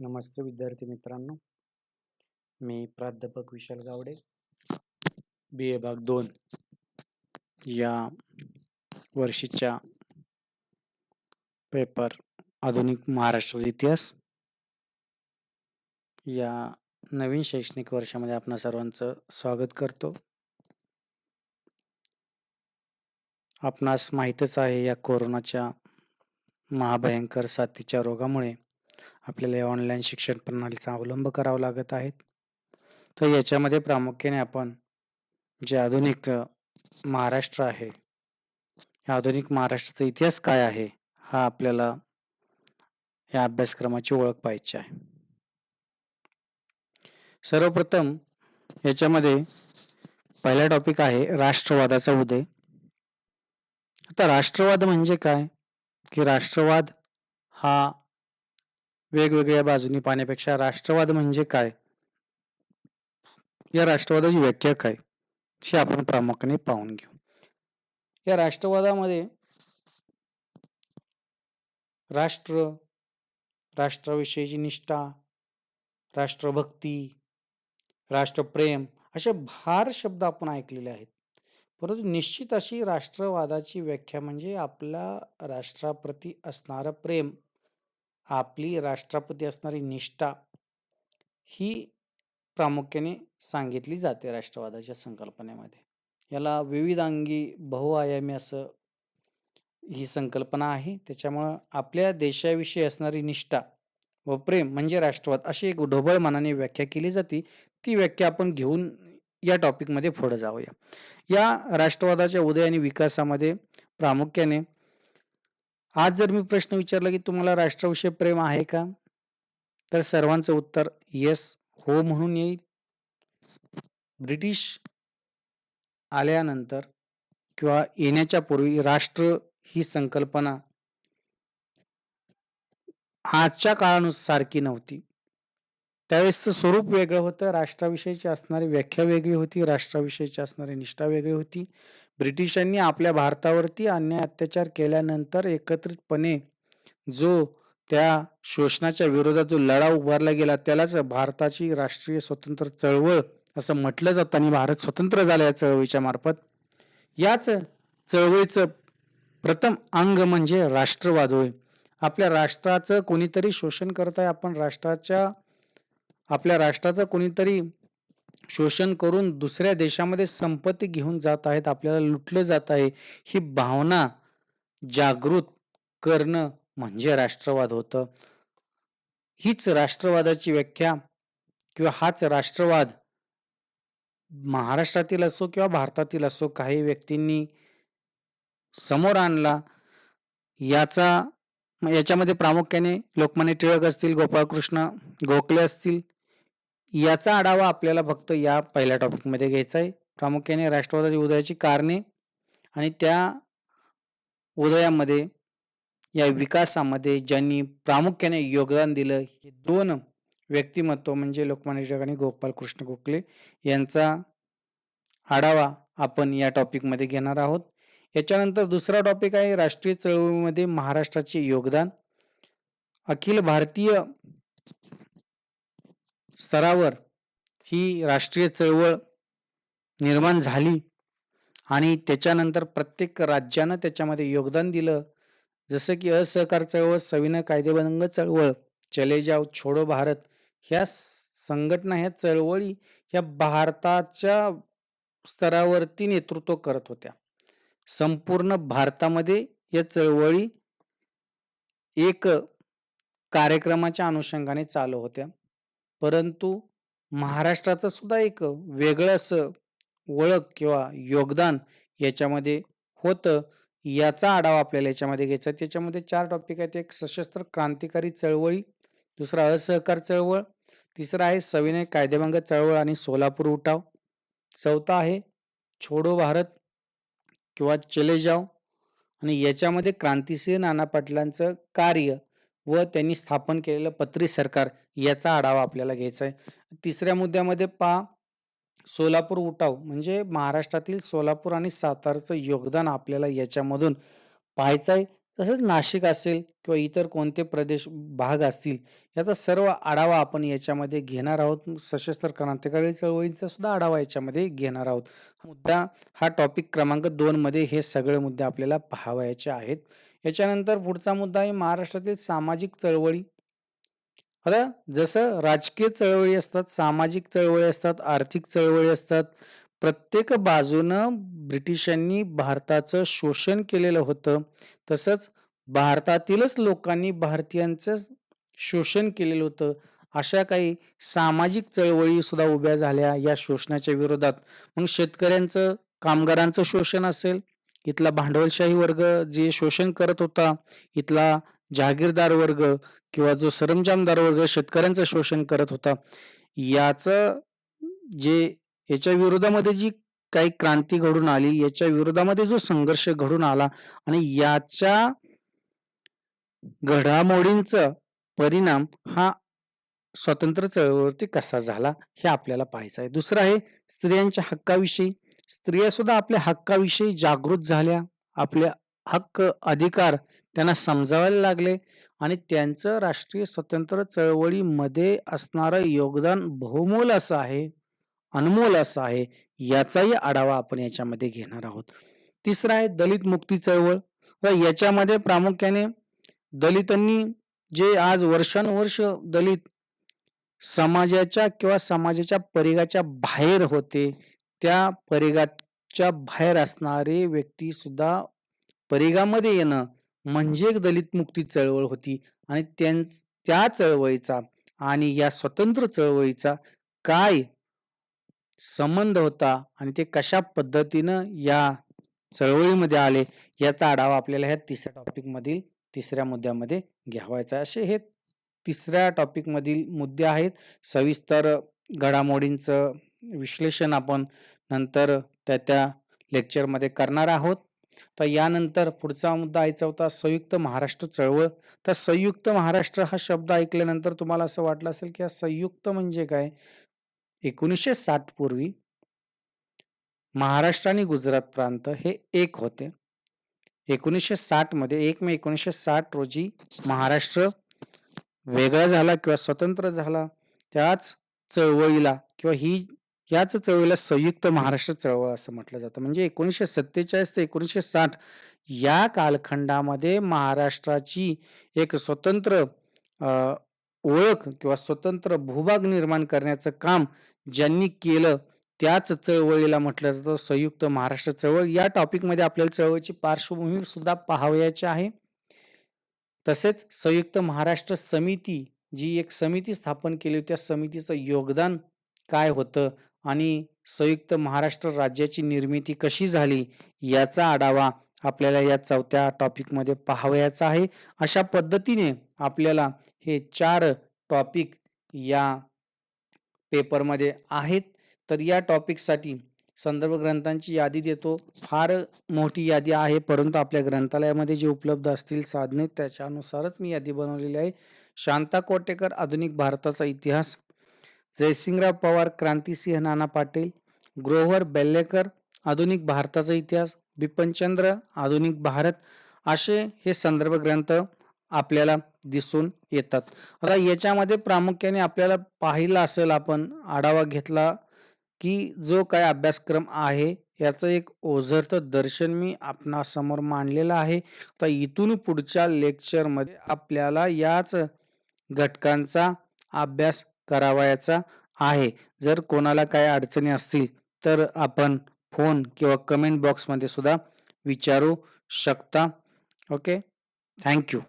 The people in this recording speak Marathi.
नमस्ते विद्यार्थी मित्रांनो. मी प्राध्यापक विशाल गावडे बी ए भाग दोन या वर्षीच्या पेपर आधुनिक महाराष्ट्राचा इतिहास या नवीन शैक्षणिक वर्षामध्ये आपणा सर्वांचं स्वागत करतो. आपणास माहीतच आहे या कोरोनाच्या महाभयंकर साथीच्या रोगामुळे आपल्याला या ऑनलाईन शिक्षण प्रणालीचा अवलंब करावा लागत आहेत. तर याच्यामध्ये प्रामुख्याने आपण जे आधुनिक महाराष्ट्र आहे या आधुनिक महाराष्ट्राचा इतिहास काय आहे हा आपल्याला या अभ्यासक्रमाची ओळख पाहिजे आहे. सर्वप्रथम याच्यामध्ये पहिला टॉपिक आहे राष्ट्रवादाचा उदय. आता राष्ट्रवाद म्हणजे काय? की राष्ट्रवाद हा वेगवेगळ्या बाजूनी पाहण्यापेक्षा राष्ट्रवाद म्हणजे काय? या राष्ट्रवादाची व्याख्या काय? हे आपण प्रामुख्याने पाहून घेऊ. या राष्ट्रवादामध्ये राष्ट्र राष्ट्राविषयीची निष्ठा राष्ट्रभक्ती राष्ट्रप्रेम असे भार शब्द आपण ऐकलेले आहेत. परंतु निश्चित अशी राष्ट्रवादाची व्याख्या म्हणजे आपल्या राष्ट्राप्रती असणारं प्रेम. आपली राष्ट्राप्रती असणारी निष्ठा ही प्रामुख्याने सांगितली जाते राष्ट्रवादाच्या संकल्पनेमध्ये. याला विविधांगी बहुआयामी असं ही संकल्पना आहे. त्याच्यामुळं आपल्या देशाविषयी असणारी निष्ठा व प्रेम म्हणजे राष्ट्रवाद अशी एक ढोबळ मनाने व्याख्या केली जाते. ती व्याख्या आपण घेऊन या टॉपिकमध्ये पुढे जाऊया. या राष्ट्रवादाच्या उदय आणि विकासामध्ये प्रामुख्याने आज जर मी प्रश्न विचारला की तुम्हाला राष्ट्राविषयी प्रेम आहे का? तर सर्वांचं उत्तर येस हो म्हणून येईल. ब्रिटिश आल्यानंतर किंवा येण्याच्या पूर्वी राष्ट्र ही संकल्पना आजच्या काळानुसारखी नव्हती. त्यावेळेसचं स्वरूप वेगळं होतं. राष्ट्राविषयीची असणारी व्याख्या वेगळी होती. राष्ट्राविषयीची असणारी निष्ठा वेगळी होती. ब्रिटिशांनी आपल्या भारतावरती अन्याय अत्याचार केल्यानंतर एकत्रितपणे जो त्या शोषणाच्या विरोधात जो लढा उभारला गेला त्यालाच भारताची राष्ट्रीय स्वतंत्र चळवळ असं म्हटलं जातं आणि भारत स्वतंत्र झाला या चळवळीच्या मार्फत. याच चळवळीचं प्रथम अंग म्हणजे राष्ट्रवाद होय. आपल्या राष्ट्राचं कोणीतरी शोषण करत आहे. आपण राष्ट्राच्या आपल्या राष्ट्राचं कोणीतरी शोषण करून दुसऱ्या देशामध्ये संपत्ती घेऊन जात आहेत आपल्याला लुटलं जात आहे ही भावना जागृत करणं म्हणजे राष्ट्रवाद होतं. हीच राष्ट्रवादाची व्याख्या किंवा हाच राष्ट्रवाद महाराष्ट्रातील असो किंवा भारतातील असो काही व्यक्तींनी समोर आणला याचा याच्यामध्ये प्रामुख्याने लोकमान्य टिळक असतील गोपाळकृष्ण गोखले असतील याचा आढावा आपल्याला फक्त या पहिल्या टॉपिकमध्ये घ्यायचा आहे. प्रामुख्याने राष्ट्रवादाची उदयाची कारणे आणि त्या उदयामध्ये या विकासामध्ये ज्यांनी प्रामुख्याने योगदान दिलं हे दोन व्यक्तिमत्व म्हणजे लोकमान्य टिळक आणि गोपालकृष्ण गोखले यांचा आढावा आपण या टॉपिकमध्ये घेणार आहोत. याच्यानंतर दुसरा टॉपिक आहे राष्ट्रीय चळवळीमध्ये महाराष्ट्राचे योगदान. अखिल भारतीय स्तरावर ही राष्ट्रीय चळवळ निर्माण झाली आणि त्याच्यानंतर प्रत्येक राज्यानं त्याच्यामध्ये योगदान दिलं. जसं की असहकार चळवळ सविनय कायदेभंग चळवळ चले जाव छोडो भारत ह्या संघटना ह्या चळवळी ह्या भारताच्या स्तरावरती नेतृत्व करत होत्या. संपूर्ण भारतामध्ये या चळवळी एक कार्यक्रमाच्या अनुषंगाने चालू होत्या. परंतु महाराष्ट्राचं सुद्धा एक वेगळं असं ओळख किंवा योगदान याच्यामध्ये होतं. याचा आढावा आपल्याला याच्यामध्ये घ्यायचा. त्याच्यामध्ये चार टॉपिक आहेत. एक सशस्त्र क्रांतिकारी चळवळी दुसरा असहकार चळवळ तिसरा आहे सविनय कायदेभंग चळवळ आणि सोलापूर उठाव. चौथा आहे छोडो भारत किंवा चले जाव आणि याच्यामध्ये क्रांतिसिंह नाना पाटलांचं कार्य व त्यांनी स्थापन केलेलं पत्री सरकार याचा आढावा आपल्याला घ्यायचा आहे. तिसऱ्या मुद्द्यामध्ये पहा. सोलापूर उठाव म्हणजे महाराष्ट्रातील सोलापूर आणि सातारचं योगदान आपल्याला याच्यामधून पाहायचं आहे. तसंच नाशिक असेल किंवा इतर कोणते प्रदेश भाग असतील याचा सर्व आढावा आपण याच्यामध्ये घेणार आहोत. सशस्त्र क्रांतिकारी चळवळींचा सुद्धा आढावा याच्यामध्ये घेणार आहोत. मुद्दा हा टॉपिक क्रमांक दोनमध्ये हे सगळे मुद्दे आपल्याला पाहावयाचे आहेत. याच्यानंतर पुढचा मुद्दा आहे महाराष्ट्रातील सामाजिक चळवळी. आता जसं राजकीय चळवळी असतात सामाजिक चळवळी असतात आर्थिक चळवळी असतात प्रत्येक बाजूनं ब्रिटिशांनी भारताचं शोषण केलेलं होतं तसंच भारतातीलच लोकांनी भारतीयांचं शोषण केलेलं होतं. अशा काही सामाजिक चळवळी सुद्धा उभ्या झाल्या या शोषणाच्या विरोधात. मग शेतकऱ्यांचं कामगारांचं शोषण असेल इथला भांडवलशाही वर्ग जे शोषण करत होता इथला जहागीरदार वर्ग किंवा जो सरंजामदार वर्ग शेतकऱ्यांचं शोषण करत होता याचं जे याच्या विरोधामध्ये जी काही क्रांती घडून आली याच्या विरोधामध्ये जो संघर्ष घडून आला आणि याच्या घडामोडींचा परिणाम हा स्वातंत्र्य चळवळीवरती कसा झाला हे आपल्याला पाहायचं आहे. दुसरं आहे स्त्रियांच्या हक्काविषयी. स्त्रिया सुद्धा आपल्या हक्काविषयी जागृत झाल्या. आपल्या हक्क अधिकार त्यांना समजावायला लागले आणि त्यांचं राष्ट्रीय स्वतंत्र चळवळीमध्ये असणारं योगदान बहुमोल असं आहे अनमोल असं आहे याचाही आढावा आपण याच्यामध्ये घेणार आहोत. तिसरा आहे दलित मुक्ती चळवळ. व याच्यामध्ये प्रामुख्याने दलितांनी जे आज वर्षानुवर्ष दलित समाजाच्या किंवा समाजाच्या परिघाच्या बाहेर होते त्या परिघाच्या बाहेर असणारे व्यक्ती सुद्धा परिघामध्ये येणं म्हणजे एक दलित मुक्ती चळवळ होती आणि त्या चळवळीचा आणि या स्वतंत्र चळवळीचा काय संबंध होता आणि ते कशा पद्धतीनं या चळवळीमध्ये आले याचा आढावा आपल्याला ह्या तिसऱ्या टॉपिकमधील तिसऱ्या मुद्द्यामध्ये घ्यावायचा असे हे तिसऱ्या टॉपिकमधील मुद्दे आहेत. सविस्तर घडामोडींचं विश्लेषण आपण नंतर त्या त्या लेक्चरमध्ये करणार आहोत. तर यानंतर पुढचा मुद्दा यायचा होता संयुक्त महाराष्ट्र चळवळ. तर संयुक्त महाराष्ट्र हा शब्द ऐकल्यानंतर तुम्हाला असं वाटलं असेल की हा संयुक्त म्हणजे काय? एकोणीसशे साठ पूर्वी महाराष्ट्र आणि गुजरात प्रांत हे एक होते. एकोणीसशे साठमध्ये एक मे एकोणीसशे साठ रोजी महाराष्ट्र वेगळा झाला किंवा स्वतंत्र झाला. त्याच चळवळीला किंवा ही याच चळवळीला संयुक्त महाराष्ट्र चळवळ असं म्हटलं जातं. म्हणजे एकोणीसशे सत्तेचाळीस ते एकोणीसशे साठ या कालखंडामध्ये महाराष्ट्राची एक स्वतंत्र ओळख किंवा स्वतंत्र भूभाग निर्माण करण्याचं काम ज्यांनी केलं त्याच चळवळीला म्हटलं जातं. संयुक्त महाराष्ट्र चळवळ. या टॉपिकमध्ये आपल्याला चळवळीची पार्श्वभूमी सुद्धा पाहावयाची आहे. तसेच संयुक्त महाराष्ट्र समिती जी एक समिती स्थापन केली त्या समितीचं योगदान काय होतं? आणि संयुक्त महाराष्ट्र राज्याची निर्मिती कशी झाली याचा आढावा आपल्याला या चौथ्या टॉपिकमध्ये पाहावयाचा आहे. अशा पद्धतीने आपल्याला हे चार टॉपिक या पेपरमध्ये आहेत. तर या टॉपिकसाठी संदर्भ ग्रंथांची यादी देतो. फार मोठी यादी आहे परंतु आपल्या ग्रंथालयामध्ये जे उपलब्ध असतील साधने त्याच्यानुसारच मी यादी बनवलेली आहे. शांता कोटेकर आधुनिक भारताचा इतिहास जयसिंगराव पवार क्रांतिसिंह नाना पाटील ग्रोव्हर बेल्लेकर आधुनिक भारताचा इतिहास बिपनचंद्र आधुनिक भारत असे हे संदर्भ ग्रंथ आपल्याला दिसून येतात. आता याच्यामध्ये प्रामुख्याने आपल्याला पाहिलं असेल आपण आढावा घेतला की जो काय अभ्यासक्रम आहे याचं एक ओझरतं दर्शन मी आपणासमोर मांडलेलं आहे. तर इथून पुढच्या लेक्चरमध्ये आपल्याला याच घटकांचा अभ्यास करावायचा आहे. जर कोणाला काय अडचणी असतील तर आपण फोन किंवा कमेंट बॉक्समध्ये सुद्धा विचारू शकता. Okay thank you